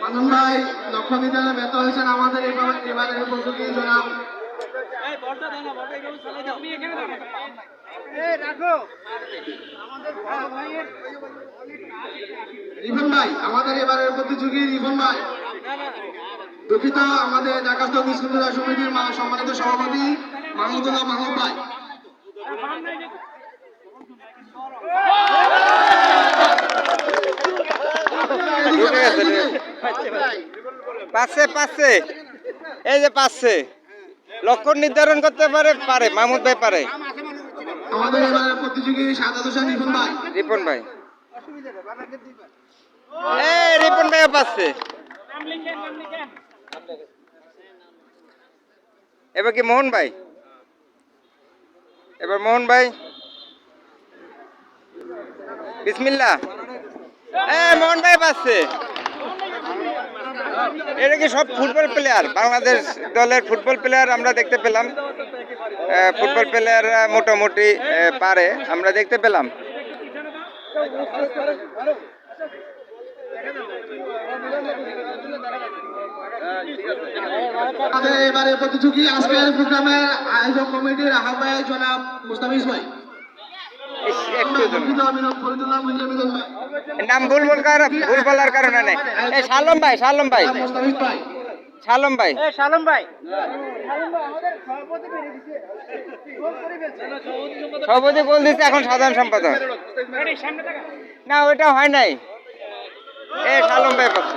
মানন ভাই লক্ষ্য বিদ্যালয়ে ব্যর্থ হয়েছেন আমাদের এবার এবারের প্রস্তুতি জনাব। রিফন ভাই আমাদের এবারের প্রতিযোগী রিফন ভাই। দুঃখিত আমাদের ঢাকাস্থ সমিতির মা- সম্মানিত সভাপতি। মাহমুদুল্লাহ মাহমুদ ভাই। পাচ্ছে পাচ্ছে এই যে পাচ্ছে লক্ষণ নির্ধারণ করতে পারে পারে। মাহমুদ ভাই পারে। আমাদের এবারের প্রতিযোগী সাদাত হোসেন রিফন ভাই। রিপন ভাই। এই রিপন ভাইও পাচ্ছে এবার কি মোহন ভাই? এবার মোহন ভাই। বিসমিল্লা হ্যাঁ মোহন ভাই পাচ্ছে। এটা কি সব ফুটবল প্লেয়ার বাংলাদেশ দলের ফুটবল প্লেয়ার আমরা দেখতে পেলাম। ফুটবল প্লেয়ার মোটামুটি পারে, আমরা দেখতে পেলাম। আমাদের এবারের প্রতিযোগী আজকের প্রোগ্রামের আয়োজক কমিটির আহ্বায়ক জনাব মুস্তাফিজ ভাই। নাম ভুল বল কার ভুল বলার কারণে নেই। শালম ভাই শালম ভাই। মুস্তাফিজ ভাই। সালম ভাই। সভাপতি গোল দিচ্ছে এখন সাধারণ সম্পাদক। না ওইটা হয় নাই। এ শালম ভাই পাচ্ছে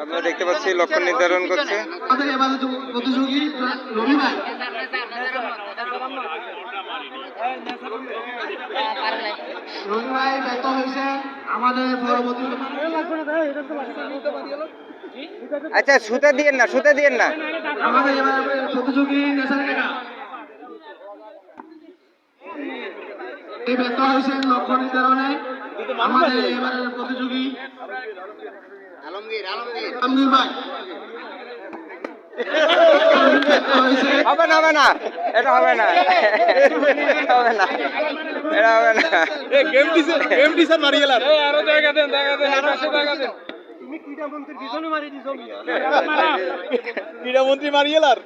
আপনারা দেখতে পাচ্ছি লক্ষণ নির্ধারণ করছে। আমাদের প্রতিযোগী রবি ভাই রবি ভাই ব্যর্থ হয়েছে আমাদের পরবর্তী আচ্ছা সুতা দিয়েন না সুতা দিয়েন না। আমাদের প্রতিযোগী নেশার কাকা এই ব্যর্থ হয়েছেন লক্ষ্য নির্ধারণে আমাদের এবারের প্রতিযোগী আলমগীর আলমগীর। ভাই। হবে না হবে না। এটা হবে না। হবে না। এটা হবে না। ক্রীড়ামন্ত্রী মারিয়েলার।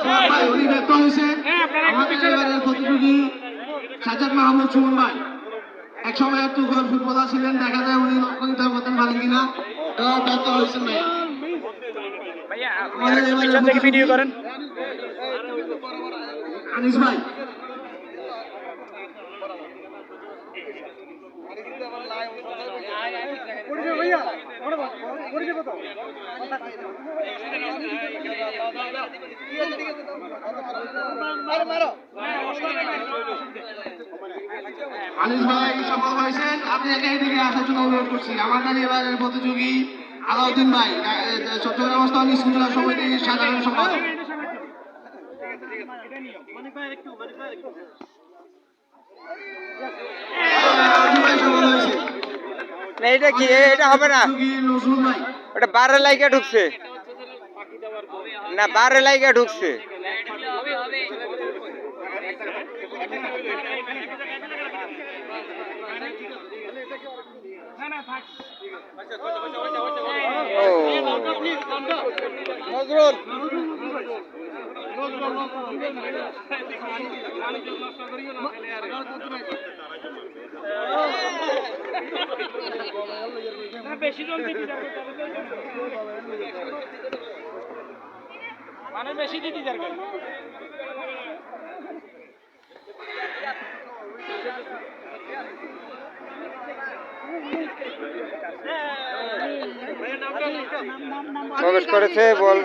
সোহাগ ভাই উনি ব্যর্থ হয়েছে আমাদের এবারের প্রতিযোগী সাজাদ মাহমুদ সুমন ভাই। এক সময় গোল ফুটবলার ছিলেন দেখা যায় উনি লক্ষ্য নির্ধারণ করতেন পারেন কিনা। ব্যর্থ হয়েছেন ভাইয়া। আমাদের এবারের প্রতিযোগী আনিস ভাই। আনিস ভাই, সফল হয়েছেন। আপনি একে এদিকে আসার জন্য অনুরোধ করছি। আমাদের এবারের প্রতিযোগী আলাউদ্দিন ভাই। চট্টগ্রাম স্থান স্কুল সমিতির সাধারণ সম্পাদক আলাউদ্দিন ভাই সফল হয়েছে না এটা কি এটা হবে না নজরুল ওটা বারে লাইগা ঢুকছে না বারে লাইগা ঢুকছে বেশি মানে বেশি প্রবেশ করেছে বল।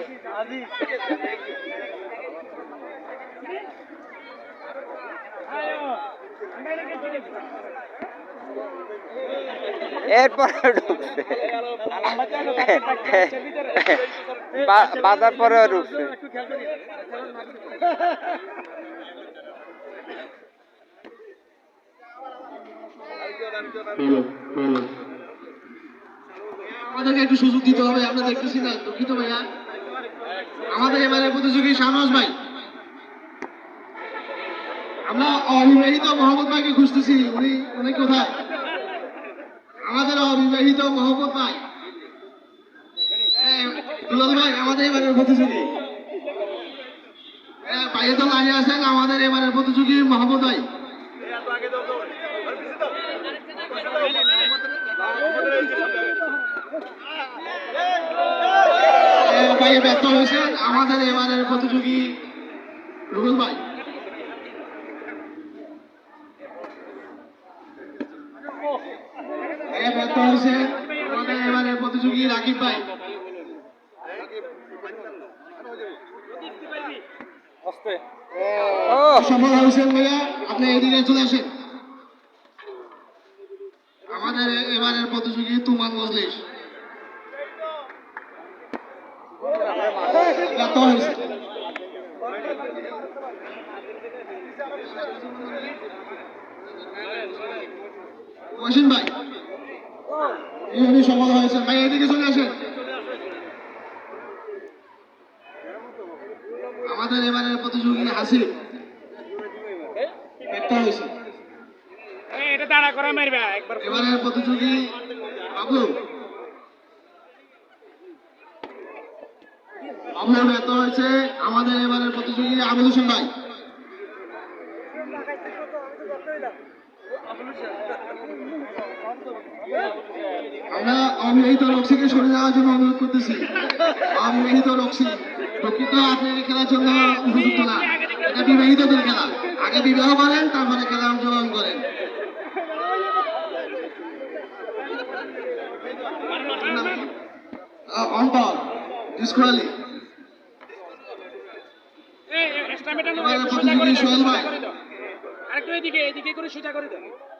এরপর ঢুকছে বাজার পরে ঢুকছে আমাদেরকে একটু সুযোগ দিতে হবে আমরা দেখতেছি না দুঃখিত ভাইয়া? আমাদের এবারে প্রতিযোগী শাহনওয়াজ ভাই। আমরা অবিবাহিত মোহাম্মদ ভাইকে খুঁজতেছি উনি উনি কোথায়? আমাদের অবিবাহিত মোহাম্মদ ভাই। দুলাল ভাই আমাদের এবারের প্রতিযোগী। হ্যাঁ, ভাইয়ে তো লাইনে আছেন আমাদের এবারের প্রতিযোগী মোহাম্মদ ভাই। এ, ব্যর্থ হয়েছেন আমাদের এবারের প্রতিযোগী রুবেল ভাই এ, ব্যর্থ হয়েছে আমাদের এবারের প্রতিযোগী রাকিব ভাই। সফল হয়েছেন ভাইয়া আপনি এদিকে চলে আসেন। আমাদের এবারের প্রতিযোগী তুমান মজলিস। ব্যর্থ মহসিন ভাই। উনি সফল হয়েছেন ভাই এদিকে চলে আসেন। আমাদের এবারের প্রতিযোগী হাসিব ব্যর্থ হয়েছে। এটা দাঁড়া করা মারবা একবার এবারের প্রতিযোগী বাবলু। বাবলু হয়েছে আমাদের এবারের প্রতিযোগী আবুল হোসেন ভাই। আমরা অবিবাহিত রক্সিকে সরে যাওয়ার জন্য অনুরোধ করতেছি। অবিবাহিত রক্সি প্রকৃত আপনি এই খেলার জন্য উপযুক্ত না। এটা বিবাহিতদের খেলা। আগে বিবাহ করেন তারপরে খেলা অংশগ্রহণ করেন। অন্তর প্রতিযোগী সোহেল ভাই। আরেকটু এদিকে এদিকে করে সোজা করে দাও।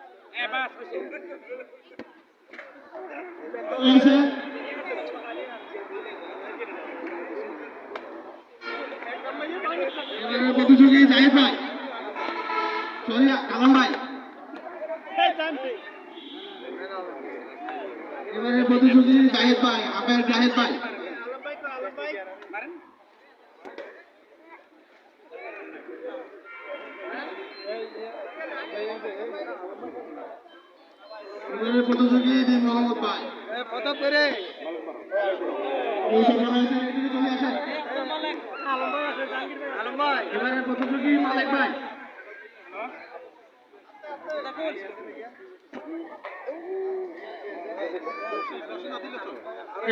প্রতিযোগী জাহিদ ভাই সরিয়া কালাম ভাই এবারে প্রতিযোগী জাহিদ ভাই আবের জাহিদ ভাই এবারে প্রতিযোগী চলে আসেন। এবারে প্রতিযোগী মালিক ভাই।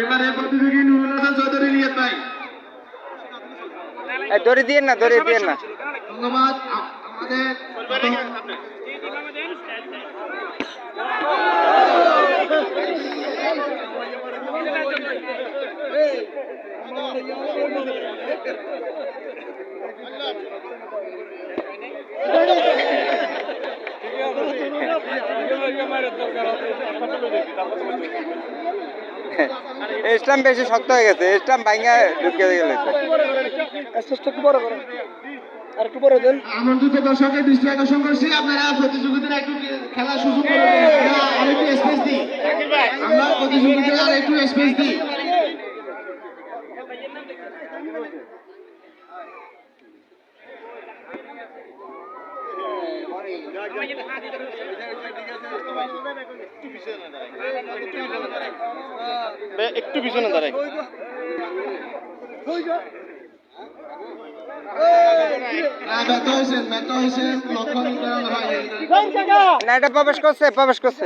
এবারে প্রতিযোগী নুরুল হাসান চৌধুরী নিয়ত ভাই দড়ি দিয়ে না দড়ি দিয়ে না। ধন্যবাদ। আমাদের ইসলাম বেশি শক্ত হয়ে গেছে ইসলাম ভাঙ্গা ঢুকে গেলে আমন্ত্রিত দর্শকের দৃষ্টি আকর্ষণ করছি, আপনারা একটু খেলার সুযোগ করে দিন। আমরা আরেকটু স্পেস দিই। আমরা আর একটু স্পেস দিই। একটু পিছনে দাঁড়াই। হ্যাঁ, না এটা প্রবেশ করছে প্রবেশ করছে।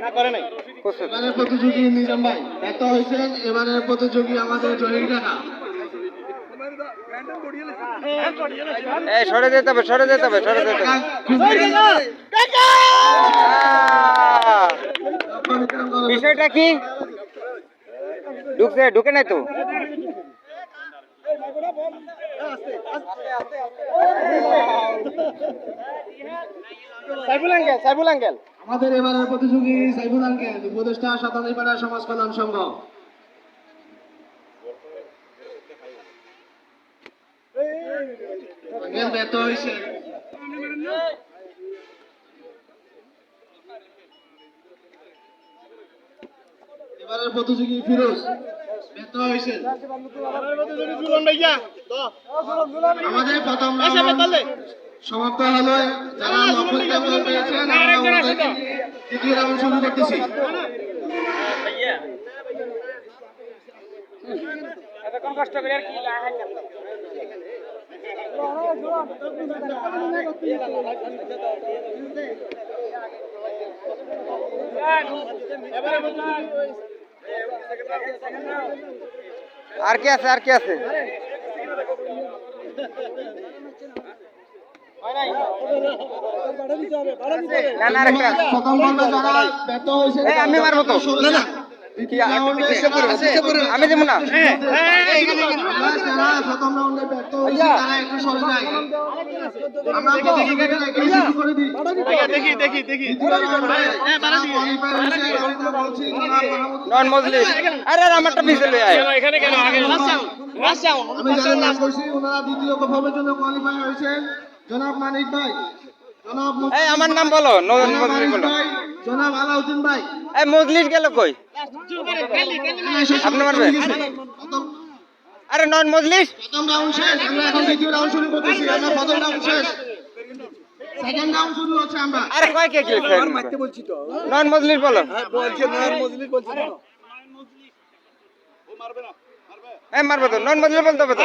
না করে নাই। করছে এবারের প্রতিযোগী নিজাম ভাই ব্যর্থ হয়েছেন এবারের প্রতিযোগী আমাদের জহির সরে যেতে হবে সরে যেতে হবে সরে যেতে। বিষয়টা কি? ঢুকছে ঢুকে নাই তো। Saiful uncle Saiful uncle. আমাদের এবারের প্রতিযোগী সাইফুল আঙ্কেল উপদেষ্টা সাতানিপাড়া সমাজ কল্যাণ সংঘ। আঙ্কেল ব্যর্থ হয়েছে। এবারের প্রতিযোগী ফিরোজ ব্যর্থ হয়েছে। আমাদের প্রথম সমাপ্ত হলো। যারা লক্ষ্য স্থির পেয়েছেন আমরা ওনাদেরকে দ্বিতীয় রাউন্ড শুরু করতেছি এতক্ষণ কষ্ট করে আর কি আর কি আছে আর কি আছে? আমি মারবো তো। আমি দেবো না হয়েছে হয়েছে, আরে আমারটা পিছিয়ে দ্বিতীয় পর্বের জন্য কোয়ালিফাই হয়েছেন জনাব মানিক ভাই জনাব এই আমার নাম বলো জনাব বলো। জনাব আলাউদ্দিন ভাই। এই মজলিস গেল কই? আপনি মারবেন? আরে নন মজলিস। প্রথম রাউন্ড শেষ আমরা এখন দ্বিতীয় রাউন্ড শুরু করতেছি আমরা প্রথম রাউন্ড শেষ। সেকেন্ড রাউন্ড শুরু হচ্ছে আমরা। আরে কয় কে খেলছে? নন মজলিস বলো। এই মারবো তো নন মজলিস বলতে হবে তো।